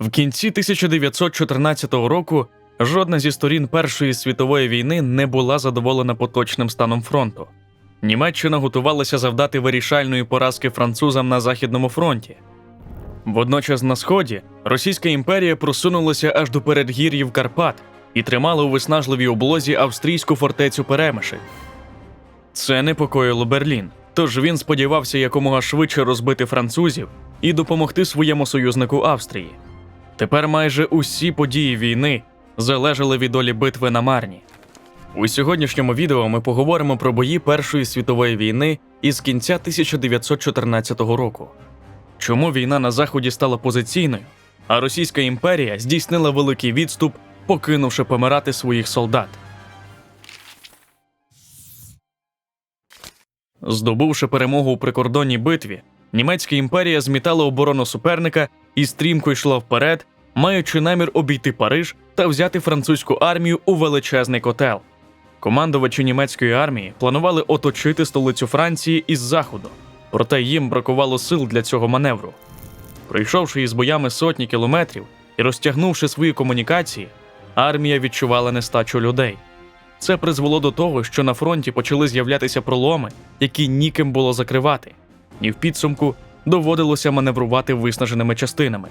В кінці 1914 року жодна зі сторін Першої світової війни не була задоволена поточним станом фронту. Німеччина готувалася завдати вирішальної поразки французам на Західному фронті. Водночас на сході Російська імперія просунулася аж до передгір'їв Карпат і тримала у виснажливій облозі австрійську фортецю Перемишель. Це непокоїло Берлін, тож він сподівався якомога швидше розбити французів і допомогти своєму союзнику Австрії. Тепер майже усі події війни залежали від долі битви на Марні. У сьогоднішньому відео ми поговоримо про бої Першої світової війни із кінця 1914 року. Чому війна на Заході стала позиційною, а Російська імперія здійснила великий відступ, покинувши помирати своїх солдат. Здобувши перемогу у прикордонній битві, німецька імперія змітала оборону суперника і стрімко йшла вперед, маючи намір обійти Париж та взяти французьку армію у величезний котел. Командувачі німецької армії планували оточити столицю Франції із заходу, проте їм бракувало сил для цього маневру. Пройшовши із боями сотні кілометрів і розтягнувши свої комунікації, армія відчувала нестачу людей. Це призвело до того, що на фронті почали з'являтися проломи, які ніким було закривати, і в підсумку доводилося маневрувати виснаженими частинами.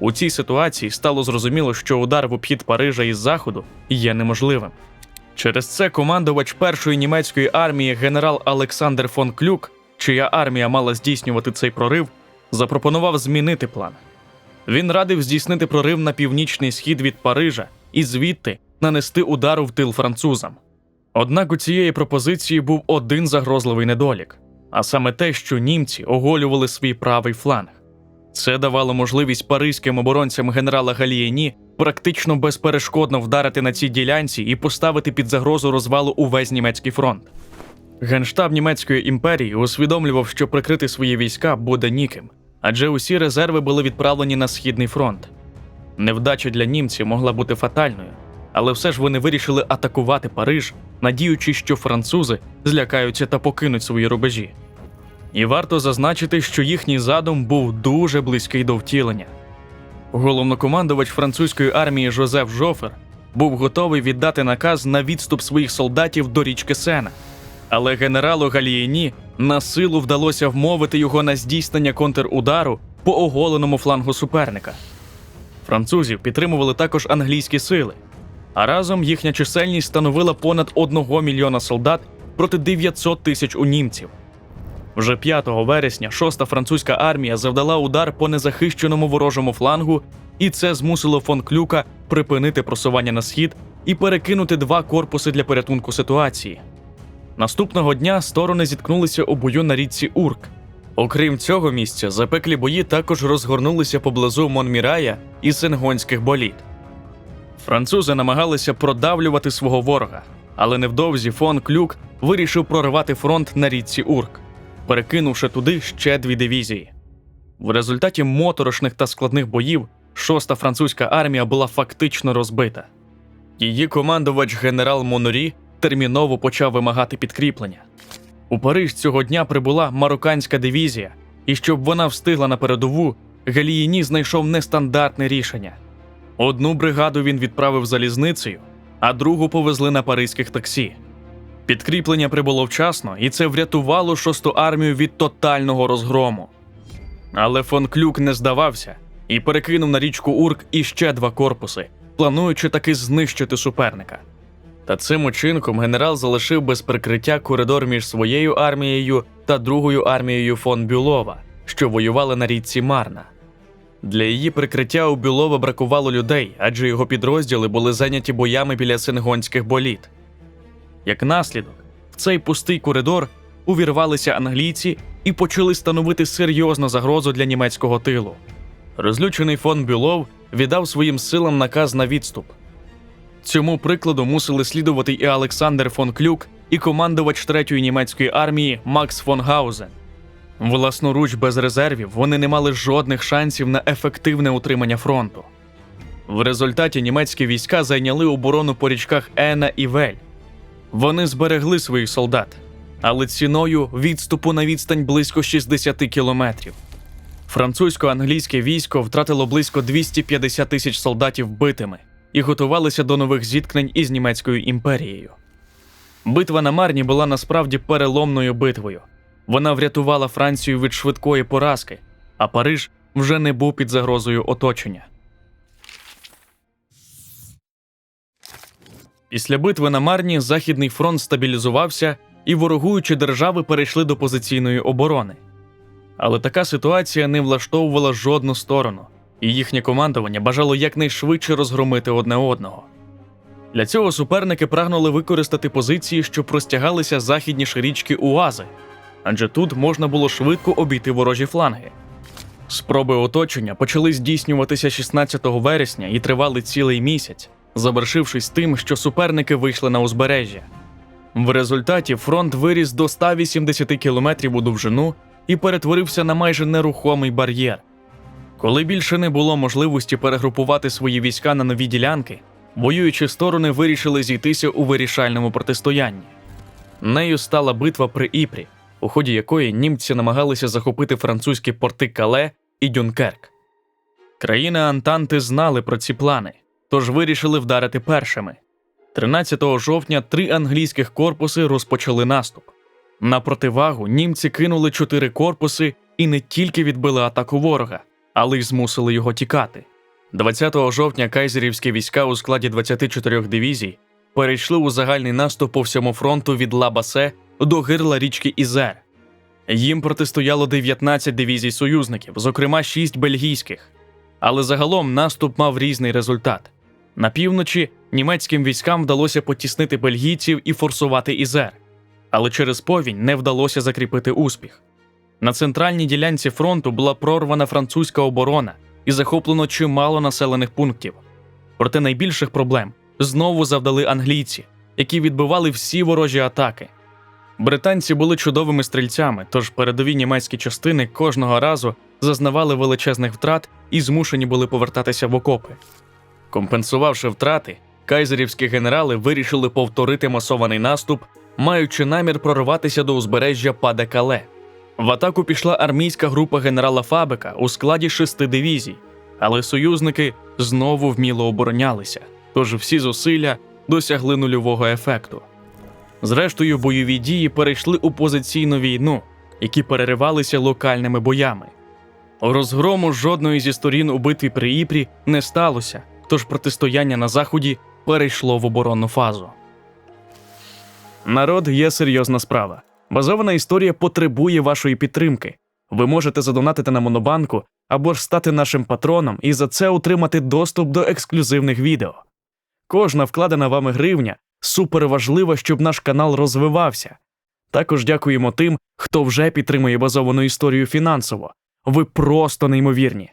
У цій ситуації стало зрозуміло, що удар в обхід Парижа із заходу є неможливим. Через це командувач першої німецької армії генерал Олександр фон Клюк, чия армія мала здійснювати цей прорив, запропонував змінити план. Він радив здійснити прорив на північний схід від Парижа і звідти нанести удару в тил французам. Однак у цієї пропозиції був один загрозливий недолік, а саме те, що німці оголювали свій правий фланг. Це давало можливість паризьким оборонцям генерала Галієні практично безперешкодно вдарити на цій ділянці і поставити під загрозу розвалу увесь німецький фронт. Генштаб німецької імперії усвідомлював, що прикрити свої війська буде ніким, адже усі резерви були відправлені на східний фронт. Невдача для німців могла бути фатальною, але все ж вони вирішили атакувати Париж, надіючись, що французи злякаються та покинуть свої рубежі. І варто зазначити, що їхній задум був дуже близький до втілення. Головнокомандувач французької армії Жозеф Жофер був готовий віддати наказ на відступ своїх солдатів до річки Сена. Але генералу Галієні на силу вдалося вмовити його на здійснення контрудару по оголеному флангу суперника. Французів підтримували також англійські сили, а разом їхня чисельність становила понад 1 мільйона солдат проти 900 тисяч у німців. Вже 5 вересня 6-та французька армія завдала удар по незахищеному ворожому флангу, і це змусило фон Клюка припинити просування на схід і перекинути два корпуси для порятунку ситуації. Наступного дня сторони зіткнулися у бою на річці Урк. Окрім цього місця, запеклі бої також розгорнулися поблизу Монмірая і Сенгонських боліт. Французи намагалися продавлювати свого ворога, але невдовзі фон Клюк вирішив проривати фронт на річці Урк, перекинувши туди ще дві дивізії. В результаті моторошних та складних боїв шоста французька армія була фактично розбита. Її командувач генерал Монорі терміново почав вимагати підкріплення. У Париж цього дня прибула марокканська дивізія, і щоб вона встигла на передову, Галіїні знайшов нестандартне рішення. Одну бригаду він відправив залізницею, а другу повезли на паризьких таксі. Підкріплення прибуло вчасно, і це врятувало шосту армію від тотального розгрому. Але фон Клюк не здавався і перекинув на річку Урк іще два корпуси, плануючи таки знищити суперника. Та цим учинком генерал залишив без прикриття коридор між своєю армією та другою армією фон Бюлова, що воювали на річці Марна. Для її прикриття у Бюлова бракувало людей, адже його підрозділи були зайняті боями біля сингонських боліт. Як наслідок, в цей пустий коридор увірвалися англійці і почали становити серйозну загрозу для німецького тилу. Розлючений фон Бюлов віддав своїм силам наказ на відступ. Цьому прикладу мусили слідувати і Олександр фон Клюк, і командувач третьої німецької армії Макс фон Гаузен. Власноруч без резервів вони не мали жодних шансів на ефективне утримання фронту. В результаті німецькі війська зайняли оборону по річках Ена і Вель. Вони зберегли своїх солдат, але ціною відступу на відстань близько 60 кілометрів. Французько-англійське військо втратило близько 250 тисяч солдатів битими і готувалося до нових зіткнень із німецькою імперією. Битва на Марні була насправді переломною битвою. Вона врятувала Францію від швидкої поразки, а Париж вже не був під загрозою оточення. Після битви на Марні Західний фронт стабілізувався, і ворогуючі держави перейшли до позиційної оборони. Але така ситуація не влаштовувала жодну сторону, і їхнє командування бажало якнайшвидше розгромити одне одного. Для цього суперники прагнули використати позиції, що простягалися західніше річки Уази, адже тут можна було швидко обійти ворожі фланги. Спроби оточення почали здійснюватися 16 вересня і тривали цілий місяць, завершившись тим, що суперники вийшли на узбережжя. В результаті фронт виріс до 180 кілометрів у довжину і перетворився на майже нерухомий бар'єр. Коли більше не було можливості перегрупувати свої війська на нові ділянки, воюючі сторони вирішили зійтися у вирішальному протистоянні. Нею стала битва при Іпрі, у ході якої німці намагалися захопити французькі порти Кале і Дюнкерк. Країни Антанти знали про ці плани, тож вирішили вдарити першими. 13 жовтня три англійських корпуси розпочали наступ. На противагу німці кинули чотири корпуси і не тільки відбили атаку ворога, але й змусили його тікати. 20 жовтня кайзерівські війська у складі 24 дивізій перейшли у загальний наступ по всьому фронту від Лабасе до гирла річки Ізер. Їм протистояло 19 дивізій союзників, зокрема 6 бельгійських. Але загалом наступ мав різний результат. На півночі німецьким військам вдалося потіснити бельгійців і форсувати Ізер, але через повінь не вдалося закріпити успіх. На центральній ділянці фронту була прорвана французька оборона і захоплено чимало населених пунктів. Проте найбільших проблем знову завдали англійці, які відбивали всі ворожі атаки. Британці були чудовими стрільцями, тож передові німецькі частини кожного разу зазнавали величезних втрат і змушені були повертатися в окопи. Компенсувавши втрати, кайзерівські генерали вирішили повторити масований наступ, маючи намір прорватися до узбережжя Паде-Кале. В атаку пішла армійська група генерала Фабека у складі шести дивізій, але союзники знову вміло оборонялися, тож всі зусилля досягли нульового ефекту. Зрештою, бойові дії перейшли у позиційну війну, які переривалися локальними боями. Розгрому жодної зі сторін у битві при Іпрі не сталося, тож протистояння на заході перейшло в оборонну фазу. Народ є серйозна справа. Базована історія потребує вашої підтримки. Ви можете задонатити на Монобанку або ж стати нашим патроном і за це отримати доступ до ексклюзивних відео. Кожна вкладена вами гривня супер важлива, щоб наш канал розвивався. Також дякуємо тим, хто вже підтримує базовану історію фінансово. Ви просто неймовірні.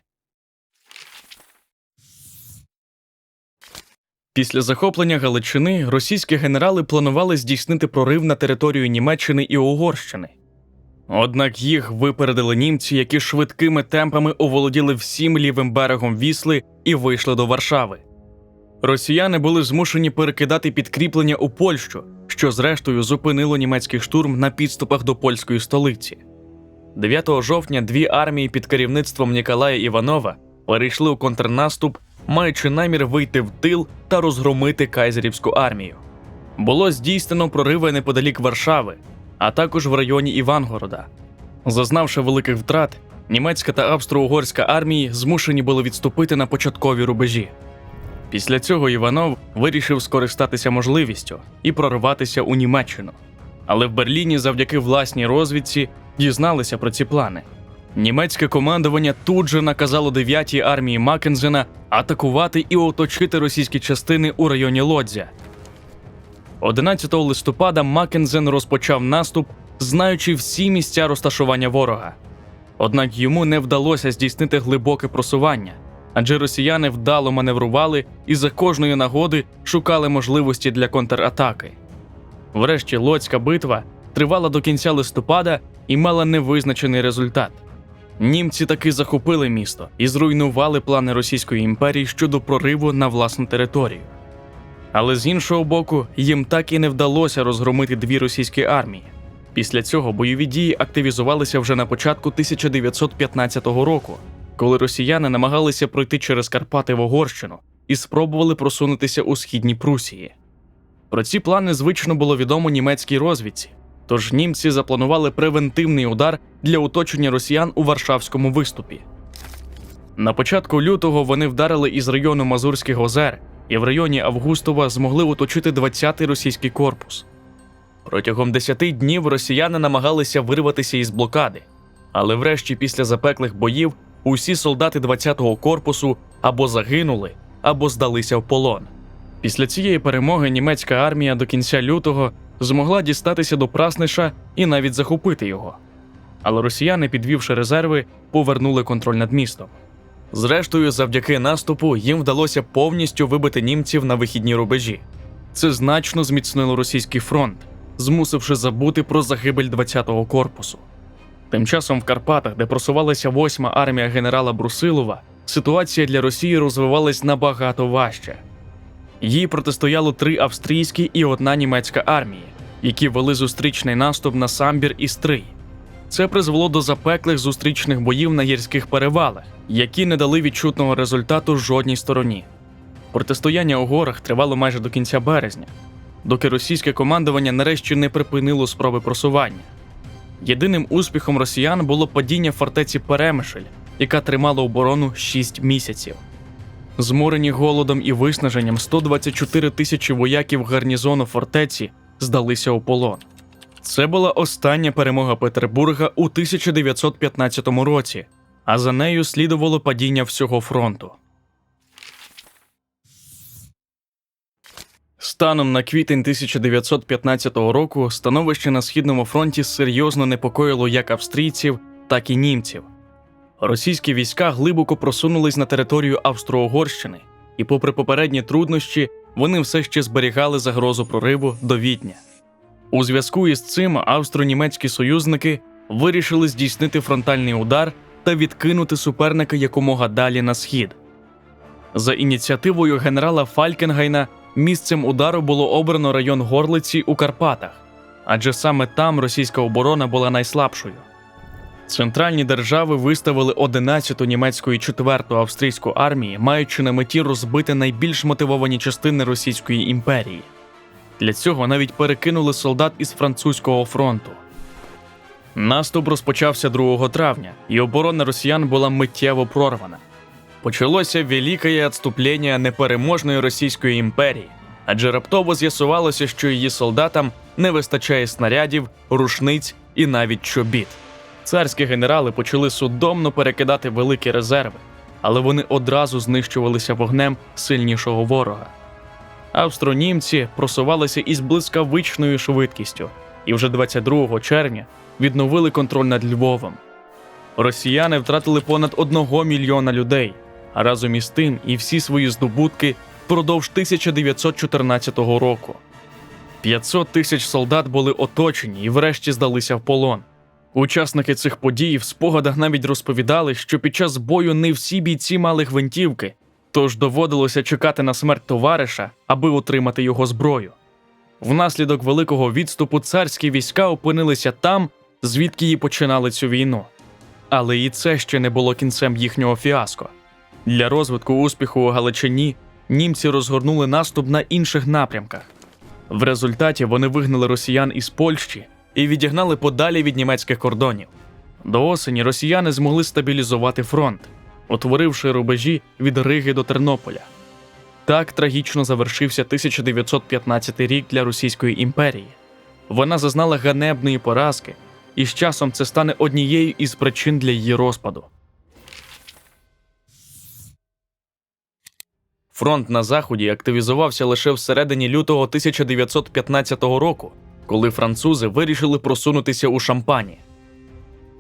Після захоплення Галичини російські генерали планували здійснити прорив на територію Німеччини і Угорщини. Однак їх випередили німці, які швидкими темпами оволоділи всім лівим берегом Вісли і вийшли до Варшави. Росіяни були змушені перекидати підкріплення у Польщу, що зрештою зупинило німецький штурм на підступах до польської столиці. 9 жовтня дві армії під керівництвом Ніколая Іванова перейшли у контрнаступ, маючи намір вийти в тил та розгромити кайзерівську армію. Було здійснено прориви неподалік Варшави, а також в районі Івангорода. Зазнавши великих втрат, німецька та австро-угорська армії змушені були відступити на початкові рубежі. Після цього Іванов вирішив скористатися можливістю і прорватися у Німеччину. Але в Берліні, завдяки власній розвідці, дізналися про ці плани. Німецьке командування тут же наказало 9-й армії Маккензена атакувати і оточити російські частини у районі Лодзя. 11 листопада Маккензен розпочав наступ, знаючи всі місця розташування ворога. Однак йому не вдалося здійснити глибоке просування, адже росіяни вдало маневрували і за кожної нагоди шукали можливості для контратаки. Врешті Лодська битва тривала до кінця листопада і мала невизначений результат. Німці таки захопили місто і зруйнували плани Російської імперії щодо прориву на власну територію. Але з іншого боку, їм так і не вдалося розгромити дві російські армії. Після цього бойові дії активізувалися вже на початку 1915 року, коли росіяни намагалися пройти через Карпати в Угорщину і спробували просунутися у східній Прусії. Про ці плани звично було відомо німецькій розвідці, тож німці запланували превентивний удар для оточення росіян у Варшавському виступі. На початку лютого вони вдарили із району Мазурських озер і в районі Августова змогли оточити 20-й російський корпус. Протягом 10 днів росіяни намагалися вирватися із блокади, але врешті після запеклих боїв усі солдати 20-го корпусу або загинули, або здалися в полон. Після цієї перемоги німецька армія до кінця лютого змогла дістатися до Прасниша і навіть захопити його. Але росіяни, підвівши резерви, повернули контроль над містом. Зрештою, завдяки наступу їм вдалося повністю вибити німців на вихідні рубежі. Це значно зміцнило російський фронт, змусивши забути про загибель 20-го корпусу. Тим часом в Карпатах, де просувалася восьма армія генерала Брусилова, ситуація для Росії розвивалась набагато важче. Їй протистояло три австрійські і одна німецька армії, які вели зустрічний наступ на Самбір і Стрий. Це призвело до запеклих зустрічних боїв на гірських перевалах, які не дали відчутного результату жодній стороні. Протистояння у горах тривало майже до кінця березня, доки російське командування нарешті не припинило спроби просування. Єдиним успіхом росіян було падіння фортеці Перемишль, яка тримала оборону 6 місяців. Зморені голодом і виснаженням 124 тисячі вояків гарнізону фортеці здалися у полон. Це була остання перемога Петербурга у 1915 році, а за нею слідувало падіння всього фронту. Станом на квітень 1915 року становище на східному фронті серйозно непокоїло як австрійців, так і німців. Російські війська глибоко просунулись на територію Австро-Угорщини, і, попри попередні труднощі, вони все ще зберігали загрозу прориву до Відня. У зв'язку із цим австро-німецькі союзники вирішили здійснити фронтальний удар та відкинути суперника якомога далі на схід. За ініціативою генерала Фалькенгайна місцем удару було обрано район Горлиці у Карпатах, адже саме там російська оборона була найслабшою. Центральні держави виставили 11-ту німецьку і 4-ту австрійську армії, маючи на меті розбити найбільш мотивовані частини Російської імперії. Для цього навіть перекинули солдат із французького фронту. Наступ розпочався 2 травня, і оборона росіян була миттєво прорвана. Почалося велике відступлення непереможної Російської імперії, адже раптово з'ясувалося, що її солдатам не вистачає снарядів, рушниць і навіть чобіт. Царські генерали почали судомно перекидати великі резерви, але вони одразу знищувалися вогнем сильнішого ворога. Австронімці просувалися із блискавичною швидкістю і вже 22 червня відновили контроль над Львовом. Росіяни втратили понад 1 мільйона людей, а разом із тим і всі свої здобутки впродовж 1914 року. 500 тисяч солдат були оточені і врешті здалися в полон. Учасники цих подій в спогадах навіть розповідали, що під час бою не всі бійці мали гвинтівки, тож доводилося чекати на смерть товариша, аби отримати його зброю. Внаслідок великого відступу царські війська опинилися там, звідки і починали цю війну. Але і це ще не було кінцем їхнього фіаско. Для розвитку успіху у Галичині німці розгорнули наступ на інших напрямках. В результаті вони вигнали росіян із Польщі і відігнали подалі від німецьких кордонів. До осені росіяни змогли стабілізувати фронт, утворивши рубежі від Риги до Тернополя. Так трагічно завершився 1915 рік для Російської імперії. Вона зазнала ганебної поразки, і з часом це стане однією із причин для її розпаду. Фронт на заході активізувався лише всередині лютого 1915 року, коли французи вирішили просунутися у Шампані.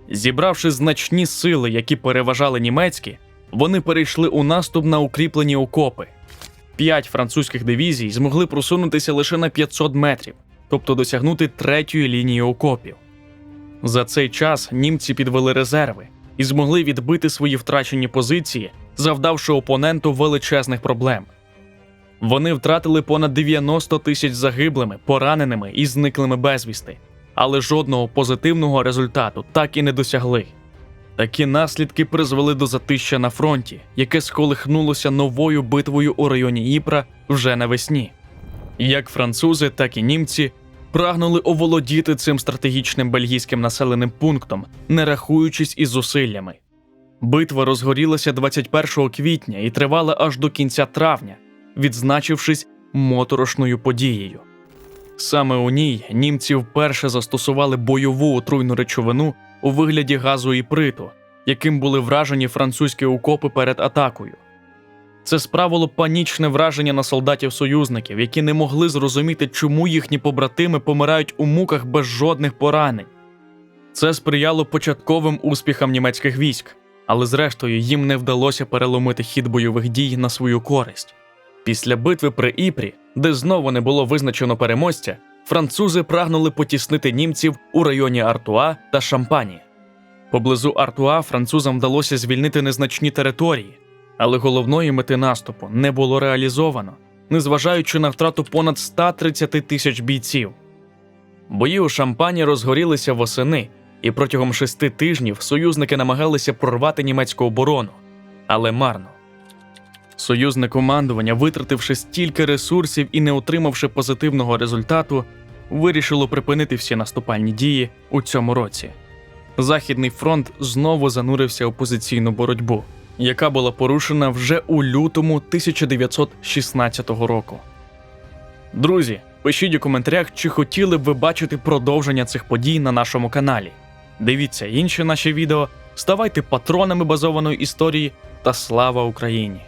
Зібравши значні сили, які переважали німецькі, вони перейшли у наступ на укріплені окопи. П'ять французьких дивізій змогли просунутися лише на 500 метрів, тобто досягнути третьої лінії окопів. За цей час німці підвели резерви і змогли відбити свої втрачені позиції, завдавши опоненту величезних проблем. Вони втратили понад 90 тисяч загиблими, пораненими і зниклими безвісти, але жодного позитивного результату так і не досягли. Такі наслідки призвели до затища на фронті, яке сколихнулося новою битвою у районі Іпра вже навесні. Як французи, так і німці прагнули оволодіти цим стратегічним бельгійським населеним пунктом, не рахуючись із зусиллями. Битва розгорілася 21 квітня і тривала аж до кінця травня, відзначившись моторошною подією. Саме у ній німці вперше застосували бойову отруйну речовину у вигляді газу і приту, яким були вражені французькі окопи перед атакою. Це справило панічне враження на солдатів союзників, які не могли зрозуміти, чому їхні побратими помирають у муках без жодних поранень. Це сприяло початковим успіхам німецьких військ, але зрештою їм не вдалося переломити хід бойових дій на свою користь. Після битви при Іпрі, де знову не було визначено переможця, французи прагнули потіснити німців у районі Артуа та Шампані. Поблизу Артуа французам вдалося звільнити незначні території, але головної мети наступу не було реалізовано, незважаючи на втрату понад 130 тисяч бійців. Бої у Шампані розгорілися восени, і протягом шести тижнів союзники намагалися прорвати німецьку оборону, але марно. Союзне командування, витративши стільки ресурсів і не отримавши позитивного результату, вирішило припинити всі наступальні дії у цьому році. Західний фронт знову занурився у позиційну боротьбу, яка була порушена вже у лютому 1916 року. Друзі, пишіть у коментарях, чи хотіли б ви бачити продовження цих подій на нашому каналі. Дивіться інші наші відео, ставайте патронами базованої історії та слава Україні!